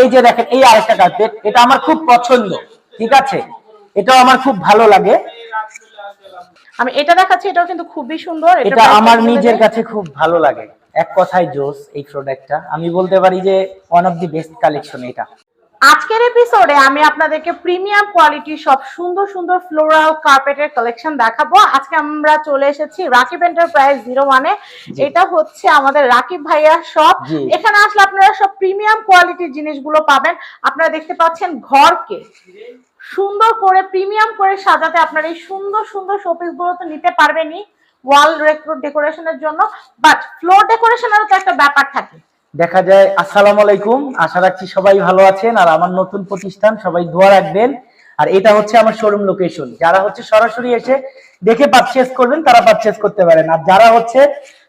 এই যে দেখেন এই আরেকটা কার্পেট এটা আমার খুব পছন্দ ঠিক আছে? এটাও আমার খুব ভালো লাগে। আমি এটা দেখাচ্ছি এটাও কিন্তু খুবই সুন্দর এটা আমার নিজের কাছে খুব ভালো লাগে। এক কথায় জোস এই প্রোডাক্টটা আমি বলতে পারি যে one of the best collection এটা। আজকের এপিসোডে আমি আপনাদেরকে প্রিমিয়াম কোয়ালিটির সব সুন্দর সুন্দর ফ্লোরাল কার্পেটের কালেকশন দেখাবো। আজকে আমরা চলে এসেছি রাকিব এন্টারপ্রাইজ জিরো ওয়ানে এটা হচ্ছে আমাদের রাকিব ভাইয়ার শপ এখানে আসলে আপনারা সব প্রিমিয়াম কোয়ালিটির জিনিসগুলো পাবেন। আপনারা দেখতে পাচ্ছেন ঘরকে সুন্দর করে প্রিমিয়াম করে সাজাতে আপনারা এই সুন্দর সুন্দর শোপিসগুলো তো নিতে পারবেনই ওয়াল ডেকোরেশনের জন্য। বাট ফ্লোর ডেকোরেশনেরও তো একটা ব্যাপার থাকে। দেখা যায়, আসসালামু আলাইকুম। আশা রাখছি সবাই ভালো আছেন আর আমার নতুন প্রতিষ্ঠান, সবাই দোয়া রাখবেন। আর এটা হচ্ছে আমার শোরুম লোকেশন যারা হচ্ছে সরাসরি এসে দেখে পারচেস করবেন, তারা পারচেস করতে পারেন। আর যারা হচ্ছে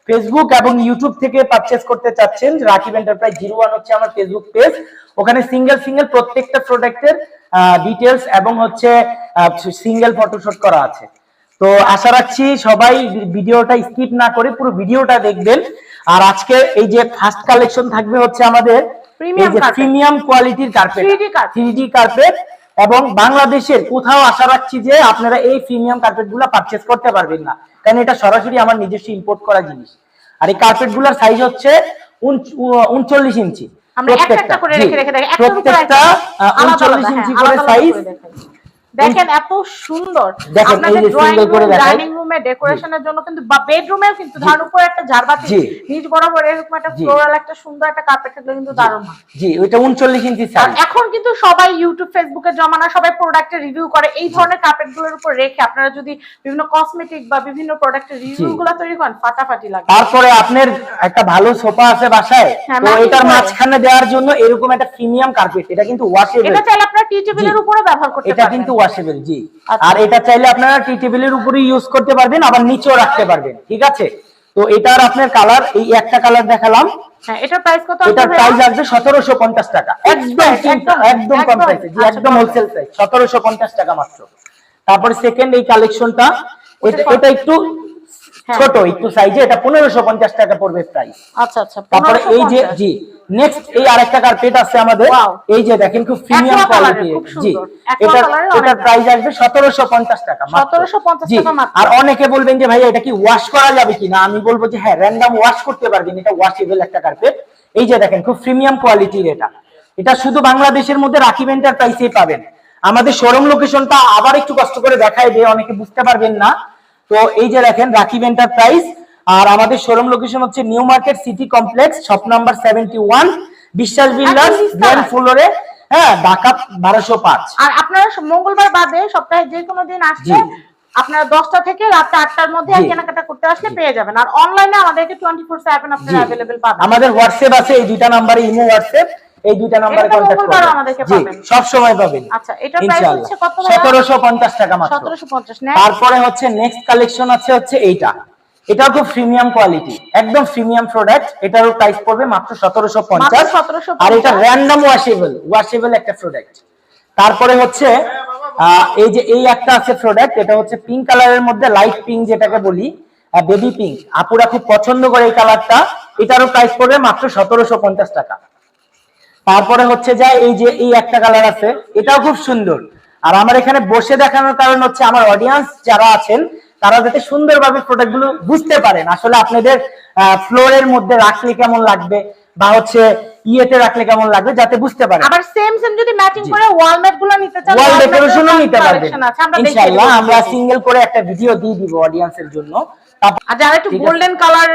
ফেসবুক এবং ইউটিউব থেকে পারচেস করতে চাচ্ছেন, রাকিব এন্টারপ্রাইজ জিরো ওয়ান হচ্ছে আমার ফেসবুক পেজ ওখানে সিঙ্গেল সিঙ্গেল প্রত্যেকটা প্রোডাক্টের ডিটেলস এবং হচ্ছে সিঙ্গেল ফটোশুট করা আছে। তো আশা রাখছি সবাই ভিডিওটা স্কিপ না করে পুরো ভিডিওটা দেখবেন। আর আজকে এই যে ফার্স্ট কালেকশন থাকবে হচ্ছে আমাদের প্রিমিয়াম কোয়ালিটির কার্পেট থ্রি কার্পেট এবং বাংলাদেশের কোথাও আশা রাখছি যে আপনারা এই প্রিমিয়াম কার্পেটগুলা পারচেস করতে পারবেন না। কারণ এটা সরাসরি আমার নিজস্ব ইম্পোর্ট করা জিনিস। আর এই কার্পেটগুলার সাইজ হচ্ছে উনচল্লিশ ইঞ্চি। প্রত্যেকটা। উনচল্লিশ হ্যাঁ, ইঞ্চি করে সাইজ করে দেখাই। দেখেন এত সুন্দর। আপনাদের ড্রয়িং রুম ডাইনিং রুমে ডেকোরেশনের জন্য কিন্তু বেডরুমেও কিন্তু উপরে একটা ঝাড়বাতি। নিচ বরাবর এরকম একটা ফ্লোরাল একটা সুন্দর একটা কার্পেট থাকলে কিন্তু দারুণ জি ওইটা উনচল্লিশ ইঞ্চি আর সাইজ এখন কিন্তু সবাই ইউটিউব ফেসবুকের জমানা সবাই প্রোডাক্টের রিভিউ করে। এই ধরনের কার্পেটগুলোর উপর রেখে আপনারা যদি বিভিন্ন কসমেটিক বা বিভিন্ন প্রোডাক্টের রিভিউ গুলো তৈরি করেন ফাটাফাটি লাগে। তারপরে আপনার একটা ভালো সোফা আছে বাসায় হ্যাঁ, তো এটার মাঝখানে দেওয়ার জন্য এরকম একটা প্রিমিয়াম কার্পেট এটা কিন্তু ওয়াশেবল এটা চাইলে আপনারা টি টেবিলের উপরে ব্যবহার করতে এটা কিন্তু ওয়াশেবল জি। আচ্ছা। আর এটা চাইলে আপনারা টি টেবিলের উপরে ইউজ করতে পারবেন আবার নিচেও রাখতে পারবেন ঠিক আছে? তো এটার আপনার কালার এই একটা কালার দেখালাম। এটার প্রাইস কত এটার প্রাইস আসবে সতেরোশো পঞ্চাশ টাকা। একদম একদম একদম, একদম কম প্রাইসে জি আচ্ছা, একদম হোলসেল প্রাইস সতেরোশো পঞ্চাশ টাকা মাত্র। তারপরে সেকেন্ড এই কালেকশনটা এটা একটু হ্যাঁ। ছোট একটু সাইজে এটা পনেরোশো পঞ্চাশ টাকা পড়বে প্রাইস আচ্ছা আচ্ছা তারপরে এই যে জি। নেক্সট এই আরেকটা কার্পেট আছে আমাদের. এই যে দেখেন খুব প্রিমিয়াম কোয়ালিটি জি। এটা এটার প্রাইস আসবে 1750 টাকা 1750 টাকা মাত্র। আর অনেকে বলবেন যে ভাইয়া এটা কি ওয়াশ করা যাবে কিনা? আমি বলব যে হ্যাঁ র্যান্ডম ওয়াশ করতে পারবেন। এটা ওয়াশেবল একটা কার্পেট এই যে দেখেন খুব প্রিমিয়াম কোয়ালিটির এটা। এটা শুধু বাংলাদেশের মধ্যে রাকিব এন্টারপ্রাইসেই পাবেন। আমাদের শোরুম লোকেশনটা আবার একটু কষ্ট করে দেখাই দিয়ে অনেকে বুঝতে পারবেন না। তো এই যে দেখেন রাকিব এন্টারপ্রাইজ আর আমাদের শোরুম লোকেশন হচ্ছে New Market City complex shop number seventy one Biswas builders ground ফ্লোরে হ্যাঁ ঢাকা বারোশো পাঁচ। আর আপনারা মঙ্গলবার বাদে সপ্তাহে যে কোনো দিন আসছে। আপনারা দশটা থেকে রাত আটটার মধ্যে কেনাকাটা করতে আসলে পেয়ে যাবেন। আর অনলাইনে আমাদেরকে টোয়েন্টি ফোর সেভেন আপনারা অ্যাভেলেবেল পাবেন। আমাদের হোয়াটসঅ্যাপ আছে এই দুইটা নাম্বারে ইমো হোয়াটসঅ্যাপ এই দুইটা নাম্বারে কন্ট্যাক্ট করবেন। আমাদেরকে পাবেন। সব সময় পাবেন। আচ্ছা, এটা price হচ্ছে কত ভাইয়া? সতেরোশো পঞ্চাশ টাকা মাত্র। সতেরোশো পঞ্চাশ। তারপরে হচ্ছে নেক্সট কালেকশন আছে হচ্ছে এইটা। এটাও খুব প্রিমিয়াম কোয়ালিটি একদম প্রিমিয়াম প্রোডাক্ট এটারও প্রাইস পড়বে মাত্র সতেরোশো পঞ্চাশ। মাত্র 1750 আর এটা র্যান্ডম ওয়াশেবল ওয়াশেবল একটা প্রোডাক্ট তারপরে হচ্ছে এই যে এই একটা আছে প্রোডাক্ট এটা হচ্ছে পিঙ্ক কালারের মধ্যে লাইট পিঙ্ক যেটাকে বলি বেবি পিঙ্ক আপুরা খুব পছন্দ করে এই কালারটা এটারও প্রাইস পড়বে মাত্র সতেরোশো পঞ্চাশ টাকা। তারপরে হচ্ছে যা এই যে এই একটা কালার আছে এটাও খুব সুন্দর। আর আমার এখানে বসে দেখানোর কারণ হচ্ছে আমার অডিয়েন্স যারা আছেন তারা যাতে সুন্দরভাবে প্রোডাক্টগুলো বুঝতে পারেন। আসলে আপনাদের ফ্লোরের মধ্যে রাখলে কেমন লাগবে বা হচ্ছে ইয়েতে রাখলে কেমন লাগবে যাতে বুঝতে পারে আবার সেম সেম যদি ম্যাচিং করে ওয়াল ম্যাটগুলো নিতে চান ওয়াল ডেকোরেশনও নিতে পারবেন। ইনশাআল্লাহ আমরা সিঙ্গেল করে একটা ভিডিও দিয়ে দিব অডিয়েন্সের জন্য। যারা একটু গোল্ডেন কালার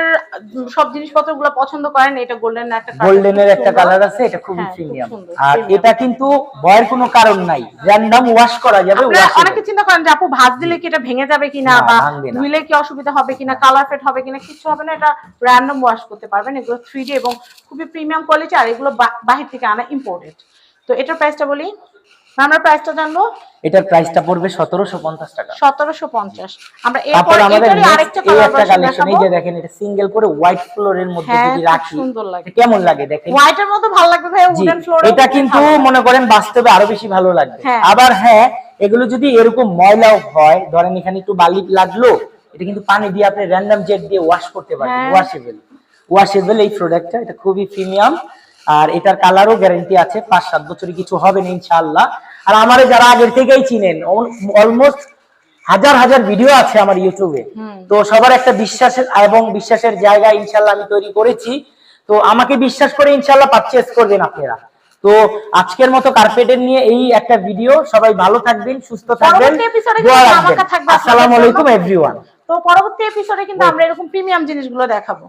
সব জিনিসপত্র পছন্দ করেন? এটা গোল্ডেন একটা গোল্ডেনের একটা কালার আছে এটা খুবই হ্যাঁ, প্রিমিয়াম আর এটা কিন্তু ভয়ের কোনো কারণ নাই। র্যান্ডম ওয়াশ করা যাবে অনেকে চিন্তা করেন যে আপু ভাঁজ দিলে কি এটা ভেঙে যাবে কিনা বা ধুইলে কি অসুবিধা হবে কিনা কালার ফেড হবে কিনা কিছু হবে না। এটা র্যান্ডম ওয়াশ করতে পারবেন। এগুলো থ্রি এবং খুবই প্রিমিয়াম কোয়ালিটি আর এগুলো বাহির থেকে আনা ইম্পোর্টেড তো এটার প্রাইসটা বলি আমরা প্রাইসটা জানব? এটার প্রাইসটা পড়বে সতেরোশো পঞ্চাশ টাকা। সতেরোশো পঞ্চাশ। আমরা এরপর আমাদের আরেকটা কালার কালেকশন এই যে দেখেন এটা সিঙ্গেল করে হোয়াইট ফ্লোরের মধ্যে হ্যাঁ, যদি রাখি সুন্দর লাগে। কেমন লাগে দেখেন? হোয়াইটের মতো ভালো লাগবে ভাই উডেন ফ্লোর এটা কিন্তু মনে করেন বাস্তবে আরও বেশি ভালো লাগবে। হ্যাঁ। আবার হ্যাঁ এগুলো যদি এরকম ময়লাও হয় ধরেন এখানে একটু বালি লাগল এটা কিন্তু পানি দিয়ে আপনি র্যান্ডম জেট দিয়ে ওয়াশ করতে পারবেন হ্যাঁ। ওয়াশেবল ওয়াশেবল এই প্রোডাক্টটা এটা খুবই প্রিমিয়াম আর এটার কালারও গ্যারান্টি আছে পাঁচ সাত বছরে কিছু হবে না ইনশাআল্লাহ। আর আমারে যারা আগের থেকেই চিনেন অলমোস্ট হাজার হাজার ভিডিও আছে আমার ইউটিউবে তো সবার একটা বিশ্বাসের এবং বিশ্বাসের জায়গা ইনশাল্লাহ আমি তৈরি করেছি। তো আমাকে বিশ্বাস করে ইনশাল্লাহ পারচেস করবেন আপনারা। তো আজকের মতো কার্পেটের নিয়ে এই একটা ভিডিও সবাই ভালো থাকবেন সুস্থ থাকবেন আসসালামু আলাইকুম এভরিওয়ান তো পরবর্তী এপিসোডে কিন্তু আমরা এরকম প্রিমিয়াম জিনিসগুলো দেখাবো।